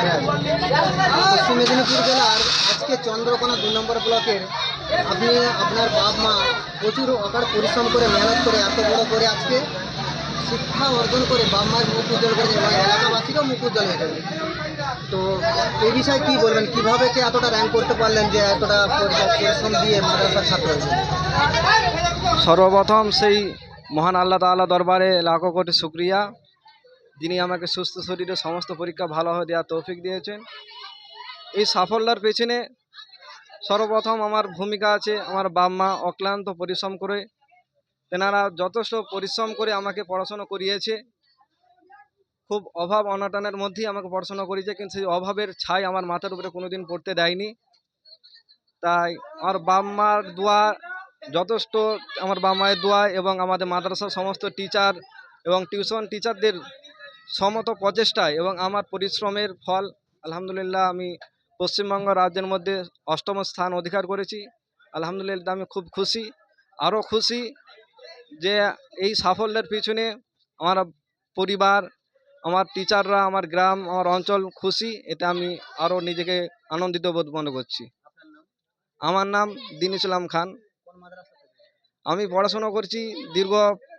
পশ্চিম মেদিনীপুর জেলার আজকে চন্দ্রকোনা দুই নম্বর ব্লকের আপনি, আপনার বাপ মা প্রচুর অকার পরিশ্রম করে মেহনত করে এত বড় করে আজকে শিক্ষা অর্জন করে বাপ মায়ের মুখ উজ্জ্বল করেছে এবং এলাকাবাসীরও মুখ উজ্জ্বল হয়ে যাবে তো এই বিষয়ে কি বলবেন? কীভাবে কি এতটা র্যাঙ্ক করতে পারলেন যে এতটা পরিশ্রম দিয়ে মাদ্রাসার ছাত্র সর্বপ্রথম সেই মহান আল্লাহ তাআলা দরবারে লাখো কোটি শুক্রিয়া। যিনি আমাকে সুস্থ শরীরে সমস্ত পরীক্ষা ভালোভাবে দেওয়ার তৌফিক দিয়েছেন। এই সাফল্যের পেছনে সর্বপ্রথম আমার ভূমিকা আছে আমার বাপ মা অক্লান্ত পরিশ্রম করে। তেনারা যথেষ্ট পরিশ্রম করে আমাকে পড়াশোনা করিয়েছে। খুব অভাব অনটনের মধ্যেই আমাকে পড়াশোনা করিয়েছে, কিন্তু সেই অভাবের ছাই আমার মাথার উপরে কোনোদিন পড়তে দেয়নি। তাই আমার বাপ মার দোয়া, যথেষ্ট আমার বাবা মায়ের দোয়া এবং আমাদের মাদ্রাসার সমস্ত টিচার এবং টিউশন টিচারদের সমত প্রচেষ্টায় এবং আমার পরিশ্রমের ফল, আলহামদুলিল্লাহ আমি পশ্চিমবঙ্গ রাজ্যের মধ্যে অষ্টম স্থান অধিকার করেছি। আলহামদুলিল্লাহ আমি খুব খুশি, আরও খুশি যে এই সাফল্যের পিছনে আমার পরিবার, আমার টিচাররা আমার গ্রাম, আমার অঞ্চল খুশি এতে আমি আরও নিজেকে আনন্দিত বোধ মনে করছি। আমার নাম দিন খান? আমি পড়াশোনা করছি দীর্ঘ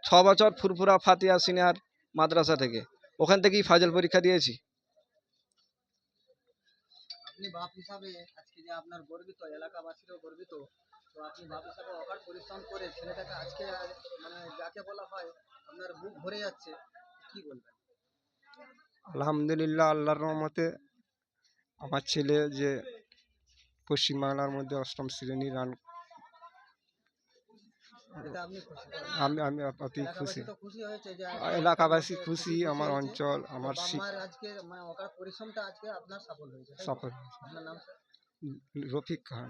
ছ বছর ফুরফুরা ফাতিয়া সিনিয়র মাদ্রাসা থেকে। ওখান থেকেই ফাজল পরীক্ষা দিয়েছি। আপনি বাপ হিসাবে আজকে যে আপনার গর্বিত এলাকাবাসীরও গর্বিত তো আপনি বাপ হিসাবে অকার পরিশ্রম করে ছেলেটাকে আজকে মানে যাকে বলা হয় আপনার বুক ভরে যাচ্ছে কি বলবেন? আলহামদুলিল্লাহ আল্লাহর রহমতে আমার ছেলে যে পশ্চিমবাংলার মধ্যে অষ্টম শ্রেণি রান আমি আমি অতি খুশি। এলাকাবাসী তো খুশি হয়েছে যে এলাকাবাসী খুশি আমার অঞ্চল আমার মানে সফল হয়েছে সফল আপনার নাম রফিক খান।